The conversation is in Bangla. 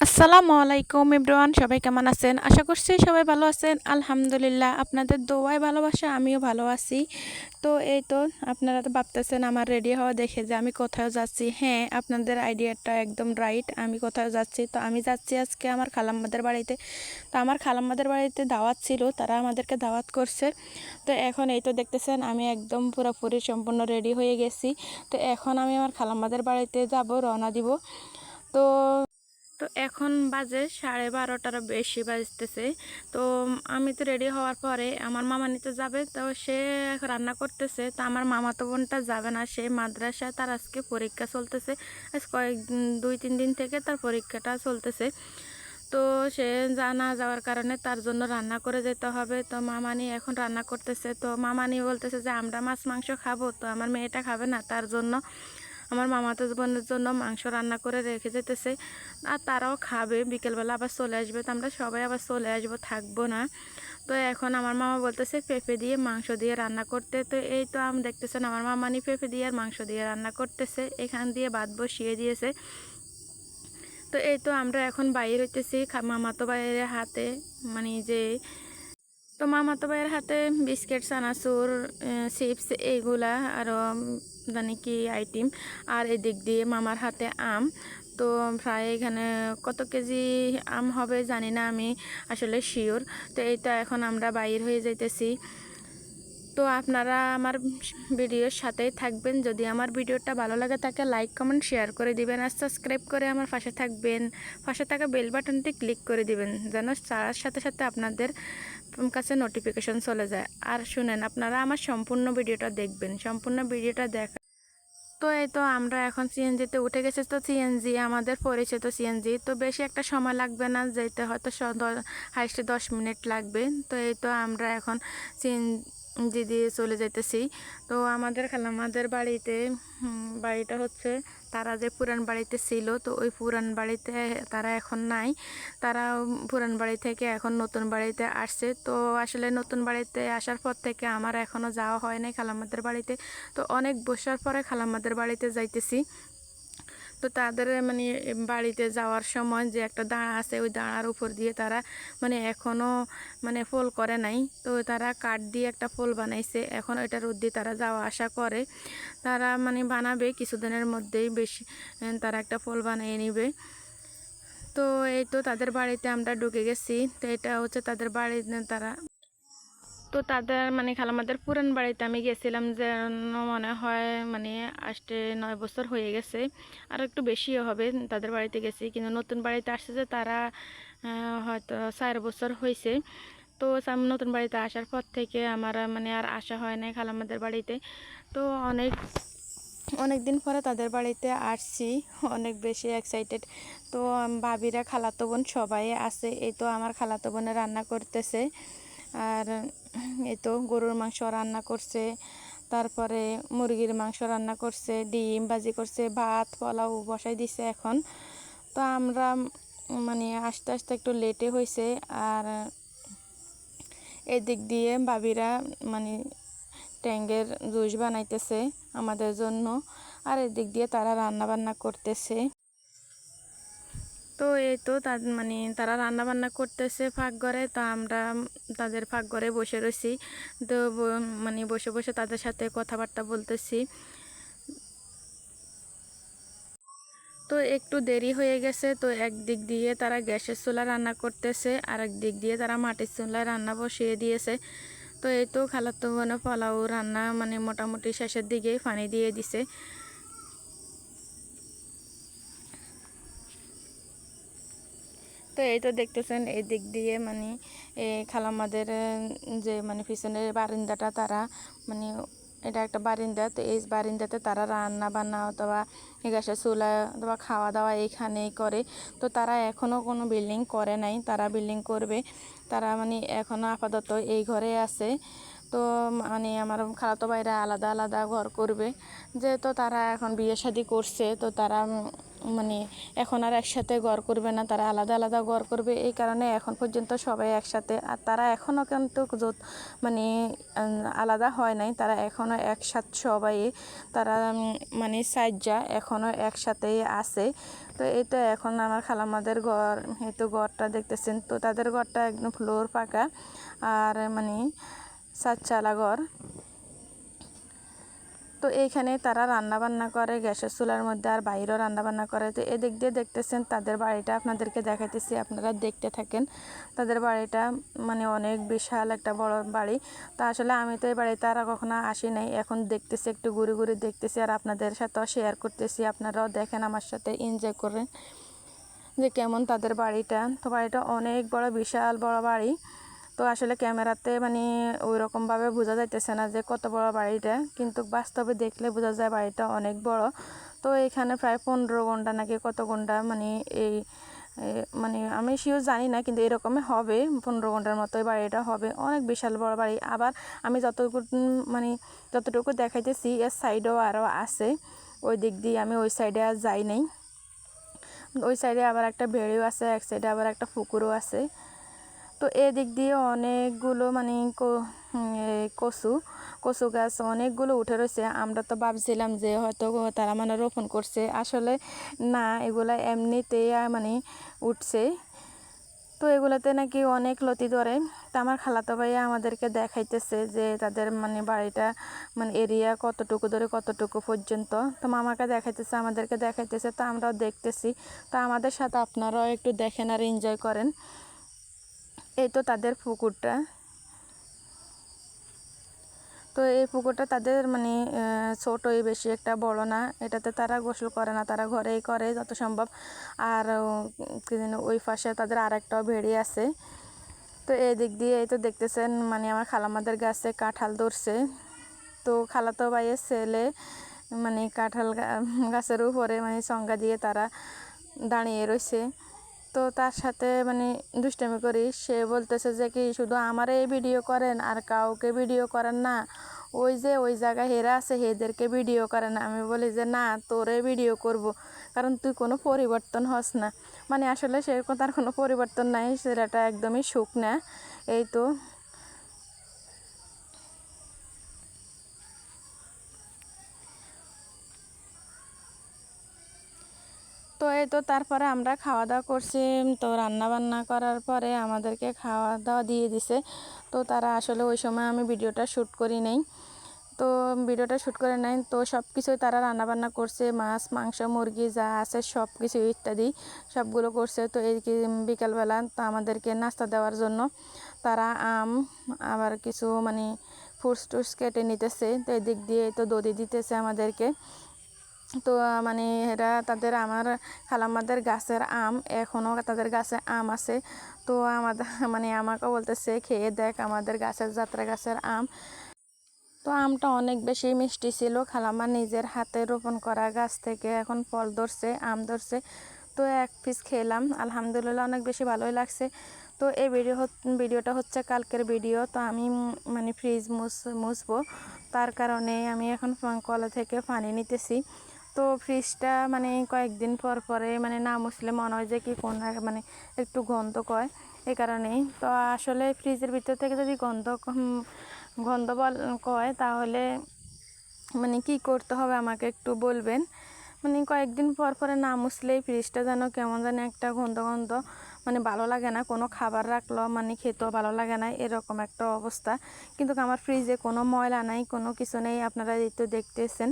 আসসালামু আলাইকুম ইব্রান সবাই কেমন আছেন? আশা করছি সবাই ভালো আছেন। আলহামদুলিল্লাহ, আপনাদের দোয়ায় ভালোবাসা, আমিও ভালো আছি। তো এই তো আপনারা তো ভাবতেছেন আমার রেডি হওয়া দেখে যে আমি কোথাও যাচ্ছি। হ্যাঁ আপনাদের আইডিয়াটা একদম রাইট আমি কোথাও যাচ্ছি। তো আমি যাচ্ছি আজকে আমার খালাম্মাদের বাড়িতে। তো আমার খালাম্মাদের বাড়িতে দাওয়াত ছিল, তারা আমাদেরকে দাওয়াত করছে। তো এখন এই তো দেখতেছেন, আমি একদম পুরোপুরি সম্পূর্ণ রেডি হয়ে গেছি। তো এখন আমি আমার খালাম্মাদের বাড়িতে যাব, রওনা দিব। তো তো এখন বাজে সাড়ে বারোটার বেশি বাজতেছে। তো আমি তো রেডি হওয়ার পরে আমার মামা নিতে যাবে, তো সে রান্না করতেছে। তো আমার মামা তো বোনটা যাবে না, সে মাদ্রাসায় তার আজকে পরীক্ষা চলতেছে। আজ কয়েক দুই, তিন দিন থেকে তার পরীক্ষাটা চলতেছে। তো সে যা না যাওয়ার কারণে তার জন্য রান্না করে যেতে হবে। তো মামানি এখন রান্না করতেছে। তো মামানি বলতেছে যে আমরা মাছ, মাংস খাব, তো আমার মেয়েটা খাবে না, তার জন্য আমার মামাতো বোনের জন্য মাংস রান্না করে রেখে যেতেছে। আর তারাও খাবে, বিকেলবেলা আবার চলে আসবে, তো আমরা সবাই আবার চলে আসব, থাকব না। তো এখন আমার মামা বলতেছে পেঁপে দিয়ে মাংস দিয়ে রান্না করতে। তো এই তো আমি দেখতেছেন, আমার মামানি পেঁপে দিয়ে আর মাংস দিয়ে রান্না করতেছে। এখান দিয়ে ভাত বসিয়ে দিয়েছে। তো এই তো আমরা এখন বাইরে হইতেছি মামাতো বাইরের হাতে মানে যে তো মামাতো ভাইয়ের হাতে বিস্কিট, চানাচুর চিপস এইগুলা আরও জানি কি আইটেম। আর এদিক দিয়ে মামার হাতে আম। তো প্রায় এখানে কত কেজি আম হবে জানি না আমি আসলে শিওর তো এইটা এখন আমরা বাইর হয়ে যাইতেছি। তো আপনারা আমার ভিডিওর সাথেই থাকবেন। যদি আমার ভিডিওটা ভালো লাগে তাকে লাইক কমেন্ট শেয়ার করে দিবেন। আর সাবস্ক্রাইব করে আমার পাশে থাকবেন। পাশে থাকা বেল বাটনটি ক্লিক করে দিবেন। যেন তার সাথে সাথে আপনাদের কাছে নোটিফিকেশন চলে যায়। আর শুনেন, আপনারা আমার সম্পূর্ণ ভিডিওটা দেখবেন। সম্পূর্ণ ভিডিওটা দেখা তো এই তো আমরা এখন সিএনজিতে উঠে গেছে। তো সিএনজি আমাদের পরিচিত সিএনজি তো বেশি একটা সময় লাগবে না, যেতে হয়তো হাইস্টে দশ মিনিট লাগবে। তো এই তো আমরা এখন সিএন জি দিয়ে চলে যেতেছি তো আমাদের খালামাদের বাড়িতে বাড়িটা হচ্ছে তারা যে পুরান বাড়িতে ছিল, তো ওই পুরান বাড়িতে তারা এখন নাই। তারা পুরান বাড়ি থেকে এখন নতুন বাড়িতে আসছে। তো আসলে নতুন বাড়িতে আসার পর থেকে আমার এখনও যাওয়া হয় নাই খালামাদের বাড়িতে। তো অনেক বসার পরে খালামাদের বাড়িতে যাইতেছি। তো তাদের মানে বাড়িতে যাওয়ার সময় যে একটা দাঁড়া আছে, ওই দাঁড়ার উপর দিয়ে তারা মানে এখনও মানে ফোল করে নাই। তো তারা কাঠ দিয়ে একটা ফোল বানাইছে। এখন ওইটার দিয়ে তারা যাওয়া আসা করে। তারা মানে বানাবে কিছুদিনের মধ্যেই, বেশি তারা একটা ফোল বানিয়ে নিবে। তো এই তো তাদের বাড়িতে আমরা ঢুকে গেছি। তো এটা হচ্ছে তাদের বাড়ি তারা তো তাদের মানে খালামাদের পুরান বাড়িতে আমি গেছিলাম যে মনে হয় মানে আসতে নয় বছর হয়ে গেছে। আর একটু বেশিও হবে তাদের বাড়িতে গেছি, কিন্তু নতুন বাড়িতে আসছে যে তারা হয়তো চার বছর হয়েছে। তো নতুন বাড়িতে আসার পর থেকে আমার মানে আর আসা হয় নাই খালামাদের বাড়িতে। তো অনেক অনেক দিন পরে তাদের বাড়িতে আসছি, অনেক বেশি এক্সাইটেড তো ভাবিরা খালাতো বোন সবাই আছে, এই তো আমার খালাতো বোনে রান্না করতেছে। আর এই তো গরুর মাংস রান্না করছে, তারপরে মুরগির মাংস রান্না করছে, ডিম ভাজি করছে, ভাত, পোলাও বসাই দিছে এখন। তো আমরা মানে আস্তে আস্তে একটু লেটে হয়েছে আর এদিক দিয়ে বাবিরা মানে ট্যাঙ্গের জুস বানাইতেছে আমাদের জন্য। আর এদিক দিয়ে তারা রান্না বান্না করতেছে। তো এই তো মানে তারা রান্না বান্না করতেছে ফাঁক ঘরে তো আমরা তাদের ফাঁক ঘরে বসে রয়েছি তো মানে বসে বসে তাদের সাথে কথাবার্তা বলতেছি। তো একটু দেরি হয়ে গেছে, তো এক দিক দিয়ে তারা গ্যাসের চুলা রান্না করতেছে আর দিক দিয়ে তারা মাটির চুলায় রান্না বসিয়ে দিয়েছে। তো এই তো খালাতো বোনে পোলাও রান্না মানে মোটামুটি শেষের দিকে পানি দিয়ে দিছে। তো এই তো দেখতেছেন, এই দিক দিয়ে মানে খালামাদের যে মানে পিছনের বারিন্দাটা তারা মানে এটা একটা বারিন্দা, তো এই বারিন্দাতে তারা রান্না বান্না অথবা গ্যাসের চুলা অথবা খাওয়া দাওয়া এইখানেই করে। তো তারা এখনও কোনো বিল্ডিং করে নাই, তারা বিল্ডিং করবে। তারা মানে এখনও আপাতত এই ঘরে আছে। তো মানে আমার খালাতো ভাইরা আলাদা আলাদা ঘর করবে। যেহেতু তারা এখন বিয়ে শাদি করছে, তো তারা মানে এখন আর একসাথে ঘর করবে না, তারা আলাদা আলাদা ঘর করবে। এই কারণে এখন পর্যন্ত সবাই একসাথে, আর তারা এখনও কিন্তু মানে আলাদা হয় নাই, তারা এখনও একসাথে সবাই, তারা মানে সাজ্জা এখনও একসাথেই আছে। তো এই তো এখন আমার খালামাদের ঘর এই তো ঘরটা দেখতেছেন, তো তাদের ঘরটা একদম ফ্লোর পাকা, আর মানে সাতচালা ঘর তো এইখানে তারা রান্না বান্না করে, গ্যাসের চুলার মধ্যে আর বাইরেও রান্না বান্না করে। তো এদিক দিয়ে দেখতেছেন তাদের বাড়িটা, আপনাদেরকে দেখাইতেছি, আপনারা দেখতে থাকেন। তাদের বাড়িটা মানে অনেক বিশাল একটা বড় বাড়ি। তা আসলে আমি তো এই বাড়িতে আর কখনো আসি নাই, এখন দেখতেছি, একটু ঘুরে ঘুরে দেখতেছি আর আপনাদের সাথেও শেয়ার করতেছি, আপনারাও দেখেন আমার সাথে এনজয় করেন যে কেমন তাদের বাড়িটা। তো বাড়িটা অনেক বড়, বিশাল বড় বাড়ি। তো আসলে ক্যামেরাতে মানে ওই রকমভাবে বোঝা যাইতেছে না যে কত বড় বাড়িটা, কিন্তু বাস্তবে দেখলে বোঝা যায় বাড়িটা অনেক বড়। তো এখানে প্রায় পনেরো ঘণ্টা নাকি কত ঘণ্টা মানে এই মানে আমি শিওর জানি না, কিন্তু এরকমই হবে, পনেরো ঘণ্টার মতো এই বাড়িটা হবে। অনেক বিশাল বড় বাড়ি। আবার আমি যতটুকু মানে যতটুকু দেখাইতেছি, এর সাইডেও আরও আছে। ওই দিক দিয়ে আমি ওই সাইডে আর যাই নাই। ওই সাইডে আবার একটা বেড়িও আছে, এক সাইডে আবার একটা পুকুরও আছে। তো এদিক দিয়ে অনেকগুলো মানে কচু কচু গাছ অনেকগুলো উঠে রয়েছে। আমরা তো ভাবছিলাম যে হয়তো তারা মানে রোপণ করছে। আসলে না, এগুলো এমনিতেই মানে উঠছে। তো এগুলোতে নাকি অনেক লতি ধরে। তো আমার খালাতো ভাইয়া আমাদেরকে দেখাইতেছে যে তাদের মানে বাড়িটা মানে এরিয়া কতটুকু ধরে কতটুকু পর্যন্ত। তো মামাকে দেখাইতেছে, আমাদেরকে দেখাইতেছে। তো আমরাও দেখতেছি। তো আমাদের সাথে আপনারাও একটু দেখেন আর এনজয় করেন। এই তো তাদের পুকুরটা। তো এই পুকুরটা তাদের মানে ছোটই বেশি একটা, বড় না। এটাতে তারা গোসল করে না, তারা ঘরেই করে যত সম্ভব। আর ওই পাশে তাদের আরেকটাও ভেড়ি আছে। তো এই দিক দিয়ে এই তো দেখতেছেন মানে আমার খালামাদের গাছে কাঁঠাল ধরছে। তো খালাতো ভাইয়ের ছেলে মানে কাঁঠাল গাছের উপরে মানে সংজ্ঞা দিয়ে তারা দাঁড়িয়ে রয়েছে তো তার সাথে মানে দুষ্টামি করি। সে বলতেছে যে কি, শুধু আমারে ভিডিও করেন আর কাউকে ভিডিও করেন না। ওই যে ওই জায়গায় হেরা আছে, হেদেরকে ভিডিও করেন। আমি বলি যে, না, তোরে ভিডিও করব। কারণ তুই কোনো পরিবর্তন হস না। মানে আসলে সে তার কোনো পরিবর্তন নাই সেটা একদমই সুখ না। এই তো তো এই তো তারপরে আমরা খাওয়া দাওয়া করছি। তো রান্না বান্না করার পরে আমাদেরকে খাওয়া দাওয়া দিয়ে দিছে। তো তারা আসলে ওই সময় আমি ভিডিওটা শ্যুট করি নাই। তো ভিডিওটা শ্যুট করে নেয় তো সব কিছুই তারা রান্না বান্না করছে। মাছ, মাংস, মুরগি যা আছে সব কিছু ইত্যাদি সবগুলো করছে। তো এই বিকালবেলা তো আমাদেরকে নাস্তা দেওয়ার জন্য তারা আম, আবার কিছু মানে ফ্রুটস টুটস কেটে নিতেছে। তো এদিক দিয়ে তো দধি দিতেছে আমাদেরকে। তো মানে এরা তাদের আমার খালাম্মাদের গাছের আম এখনও তাদের গাছে আম আছে। তো, আমাদের মানে আমাকে বলতেছে, খেয়ে দেখ আমাদের গাছের যাত্রা গাছের আম। তো, আমটা অনেক বেশি মিষ্টি ছিল। খালাম্মা নিজের হাতে রোপণ করা গাছ থেকে এখন ফল ধরছে, আম ধরছে। তো, এক পিস খেলাম। আলহামদুলিল্লাহ অনেক বেশি ভালোই লাগছে। তো, এই ভিডিও ভিডিওটা হচ্ছে কালকের ভিডিও। তো, আমি মানে ফ্রিজ মুছ, মুছবো। তার কারণে আমি এখন কলা থেকে পানি নিতেছি। তো ফ্রিজটা মানে কয়েকদিন পর পরে মানে না মুছলে মনে হয় যে কি কোন মানে একটু গন্ধ কয় এই কারণেই। তো আসলে ফ্রিজের ভিতর থেকে যদি গন্ধ গন্ধ বল, কয় তাহলে মানে কি করতে হবে আমাকে একটু বলবেন। মানে কয়েকদিন পর পরে না মুছলেই ফ্রিজটা যেন কেমন যেন একটা গন্ধ গন্ধ মানে ভালো লাগে না। কোনো খাবার রাখল মানে খেতেও ভালো লাগে না, এরকম একটা অবস্থা। কিন্তু আমার ফ্রিজে কোনো ময়লা নাই, কোনো কিছু নেই, আপনারা এই তো দেখতেছেন।